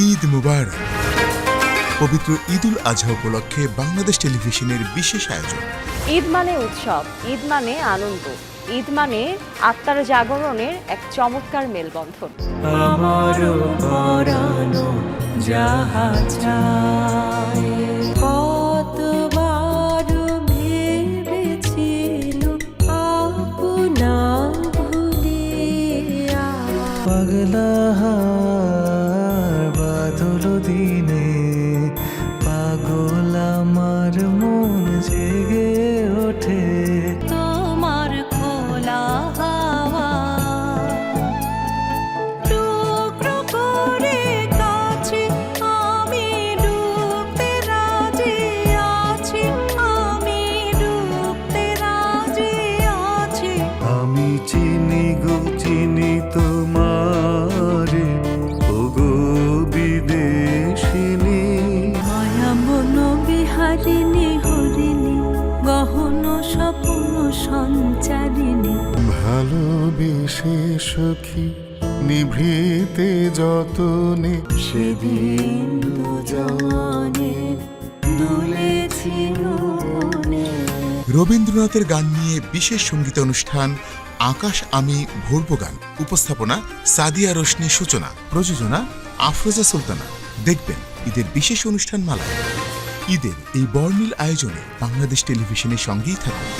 ঈদ মুবারক। পবিত্র ঈদুল আজহা উপলক্ষে বাংলাদেশ টেলিভিশনের বিশেষ আয়োজন। ঈদ মানে উৎসব ঈদ মানে আনন্দ ঈদ মানে আত্মার জাগরণের এক চমৎকার মেলবন্ধন। পরানো যাহা পাগলা দিনে পাগল আমার মন জেগে ওঠে। তোমার খোলা হাওয়া টুকরো করে কাছে আমি ডুবতে রাজি আছি আমি ডুবতে রাজি আছি। আমি চিনি চিনি হরিণী গহন স্বপ্ন সঞ্চারিণী। ভালোবেসে সখী নিভৃতে যতনে। সেদিন দুজনে দুলেছি রবীন্দ্রনাথের গান নিয়ে বিশেষ সংগীত অনুষ্ঠান আকাশ আমি ভরব গান। উপস্থাপনা সাদিয়া রোশনি সূচনা। প্রযোজনা আফরোজা সুলতানা। দেখবেন ঈদের বিশেষ অনুষ্ঠান মালা ঈদের এই বর্ণিল আয়োজনে বাংলাদেশ টেলিভিশনের সঙ্গেই থাকুন।